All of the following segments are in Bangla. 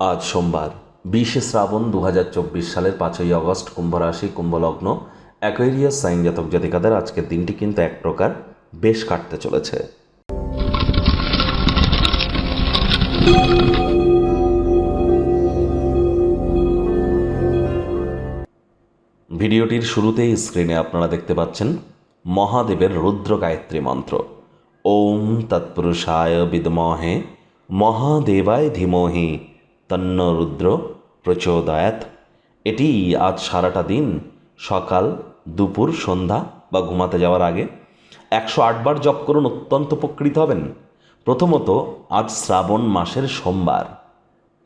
আজ সোমবার, বিশে শ্রাবণ দু হাজার চব্বিশ সালের পাঁচই আগস্ট কুম্ভ রাশি কুম্ভলগ্ন, অ্যাকোয়েরিয়াস সাইন জাতক জাতিকাদের আজকের দিনটি কিন্তু এক প্রকার বেশ কাটতে চলেছে। ভিডিওটির শুরুতেই স্ক্রিনে আপনারা দেখতে পাচ্ছেন মহাদেবের রুদ্র গায়ত্রী মন্ত্র। ওম তৎপুরুষায় বিদমহে মহাদেবায় ধীমহি তন্ন রুদ্র প্রচোদয়াত। এটি আজ সারাটা দিন, সকাল, দুপুর, সন্ধ্যা বা ঘুমাতে যাওয়ার আগে একশো আটবার জপ করুন, অত্যন্ত উপকৃত হবেন। প্রথমত আজ শ্রাবণ মাসের সোমবার।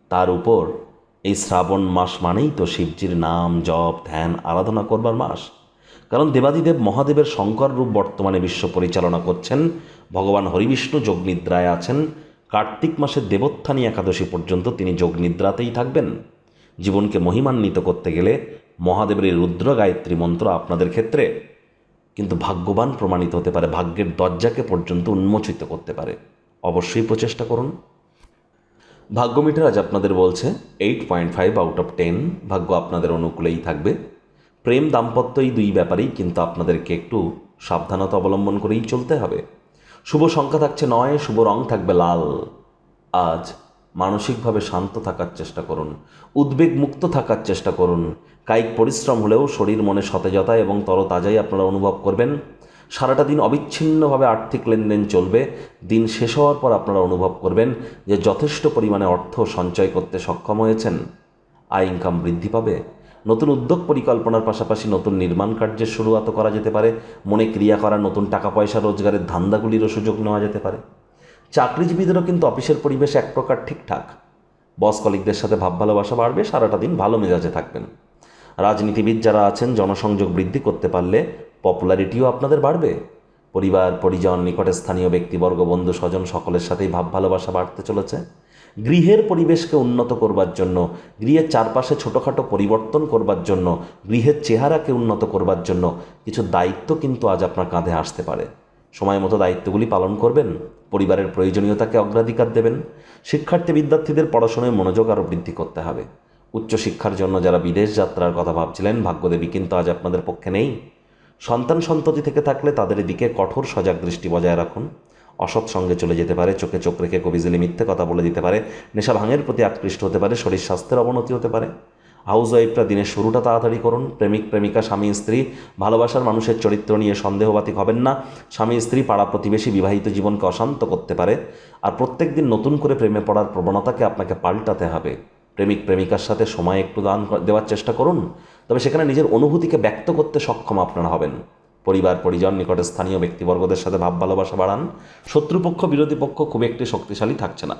তার উপর এই শ্রাবণ মাস মানেই তো শিবজির নাম, জপ, ধ্যান, আরাধনা করবার মাস। কারণ দেবাদিদেব মহাদেবের শঙ্কর রূপ বর্তমানে বিশ্ব পরিচালনা করছেন। ভগবান হরিবিষ্ণু যোগনিদ্রায় আছেন। কার্তিক মাসের দেবোত্থানী একাদশী পর্যন্ত তিনি যোগনিদ্রাতেই থাকবেন। জীবনকে মহিমান্বিত করতে গেলে মহাদেবের এই রুদ্র গায়ত্রী মন্ত্র আপনাদের ক্ষেত্রে কিন্তু ভাগ্যবান প্রমাণিত হতে পারে, ভাগ্যের দরজাকে পর্যন্ত উন্মোচিত করতে পারে। অবশ্যই প্রচেষ্টা করুন। ভাগ্য মিটার আজ আপনাদের বলছে eight point five out of ten ভাগ্য আপনাদের অনুকূলেই থাকবে। প্রেম দাম্পত্য এই দুই ব্যাপারেই কিন্তু আপনাদেরকে একটু সাবধানতা অবলম্বন করেই চলতে হবে। শুভ সংখ্যা থাকছে নয়, শুভ রং থাকবে লাল। আজ মানসিকভাবে শান্ত থাকার চেষ্টা করুন উদ্বেগ মুক্ত থাকার চেষ্টা করুন। কায়িক পরিশ্রম হলেও শরীর মনে সতেজতা এবং তরতাজাই আপনারা অনুভব করবেন। সারাটা দিন অবিচ্ছিন্নভাবে আর্থিক লেনদেন চলবে। দিন শেষ হওয়ার পর আপনারা অনুভব করবেন যে যথেষ্ট পরিমাণে অর্থ সঞ্চয় করতে সক্ষম হয়েছেন। আয় ইনকাম বৃদ্ধি পাবে। নতুন উদ্যোগ পরিকল্পনার পাশাপাশি নতুন নির্মাণ কার্যের শুরুয়াতও করা যেতে পারে। মনে ক্রিয়া করা নতুন টাকা পয়সা রোজগারের ধান্দাগুলিরও সুযোগ নেওয়া যেতে পারে। চাকরিজীবীদেরও কিন্তু অফিসের পরিবেশ এক প্রকার ঠিকঠাক। বস কলিকদের সাথে ভাব ভালোবাসা বাড়বে, সারাটা দিন ভালো মেজাজে থাকবেন। রাজনীতিবিদ যারা আছেন, জনসংযোগ বৃদ্ধি করতে পারলে পপুলারিটিও আপনাদের বাড়বে। পরিবার, পরিজন, নিকটে স্থানীয় ব্যক্তিবর্গ বন্ধু স্বজন সকলের সাথেই ভাব ভালোবাসা বাড়তে চলেছে। গৃহের পরিবেশকে উন্নত করবার জন্য, গৃহের চারপাশে ছোটোখাটো পরিবর্তন করবার জন্য, গৃহের চেহারাকে উন্নত করবার জন্য কিছু দায়িত্ব কিন্তু আজ আপনার কাঁধে আসতে পারে। সময় মতো দায়িত্বগুলি পালন করবেন, পরিবারের প্রয়োজনীয়তাকে অগ্রাধিকার দেবেন, শিক্ষার্থী বিদ্যার্থীদের পড়াশোনায় মনোযোগ আরও বৃদ্ধি করতে হবে। উচ্চশিক্ষার জন্য যারা বিদেশ যাত্রার কথা ভাবছিলেন, ভাগ্যদেবী কিন্তু আজ আপনাদের পক্ষে নেই। সন্তান সন্ততি থেকে থাকলে তাদের দিকে কঠোর সজাগ দৃষ্টি বজায় রাখুন। অসৎ সঙ্গে চলে যেতে পারে, চোখে চোখ রেখে কবিজলি মিথ্যে কথা বলে দিতে পারে, নেশা ভাঙের প্রতি আকৃষ্ট হতে পারে, শরীর স্বাস্থ্যের অবনতি হতে পারে। হাউস ওয়াইফরা দিনের শুরুটা তাড়াতাড়ি করুন। প্রেমিক, প্রেমিকা, স্বামী, স্ত্রী, ভালোবাসার মানুষের চরিত্র নিয়ে সন্দেহবাতিক হবেন না। স্বামী, স্ত্রী পাড়া প্রতিবেশী বিবাহিত জীবনকে অশান্ত করতে পারে। আর প্রত্যেক দিন নতুন করে প্রেমে পড়ার প্রবণতাকে আপনাকে পাল্টাতে হবে। প্রেমিক, প্রেমিকার সাথে সময় একটু দান দেওয়ার চেষ্টা করুন। তবে সেখানে নিজের অনুভূতিকে ব্যক্ত করতে সক্ষম আপনারা হবেন। পরিবার, পরিজন, নিকটে স্থানীয় ব্যক্তিবর্গদের সাথে ভাব ভালোবাসা বাড়ান। শত্রুপক্ষ, বিরোধী পক্ষ খুব একটি শক্তিশালী থাকছে না।